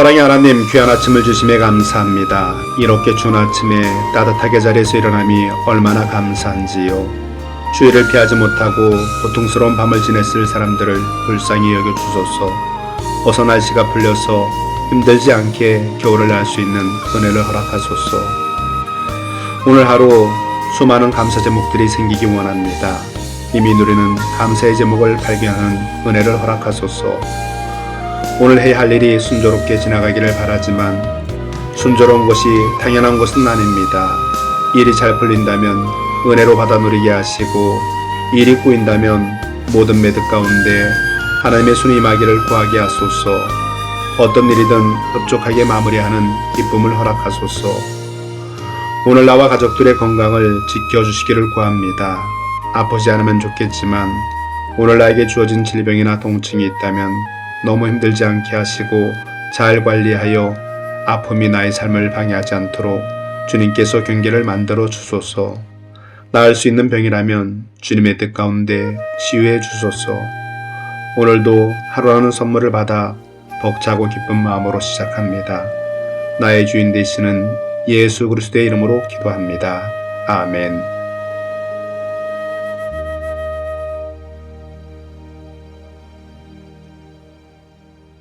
사랑의 하나님 귀한 아침을 주심에 감사합니다. 이렇게 추운 아침에 따뜻하게 자리에서 일어남이 얼마나 감사한지요. 주의를 피하지 못하고 고통스러운 밤을 지냈을 사람들을 불쌍히 여겨 주소서. 어서 날씨가 풀려서 힘들지 않게 겨울을 날 수 있는 은혜를 허락하소서. 오늘 하루 수많은 감사 제목들이 생기기 원합니다. 이미 누리는 감사의 제목을 발견하는 은혜를 허락하소서. 오늘 해야 할 일이 순조롭게 지나가기를 바라지만 순조로운 것이 당연한 것은 아닙니다. 일이 잘 풀린다면 은혜로 받아 누리게 하시고 일이 꼬인다면 모든 매듭 가운데 하나님의 손이 임하기를 구하게 하소서 어떤 일이든 흡족하게 마무리하는 기쁨을 허락하소서 오늘 나와 가족들의 건강을 지켜주시기를 구합니다. 아프지 않으면 좋겠지만 오늘 나에게 주어진 질병이나 통증이 있다면 너무 힘들지 않게 하시고 잘 관리하여 아픔이 나의 삶을 방해하지 않도록 주님께서 경계를 만들어 주소서. 나을 수 있는 병이라면 주님의 뜻 가운데 치유해 주소서. 오늘도 하루라는 선물을 받아 벅차고 기쁜 마음으로 시작합니다. 나의 주인 되시는 예수 그리스도의 이름으로 기도합니다. 아멘.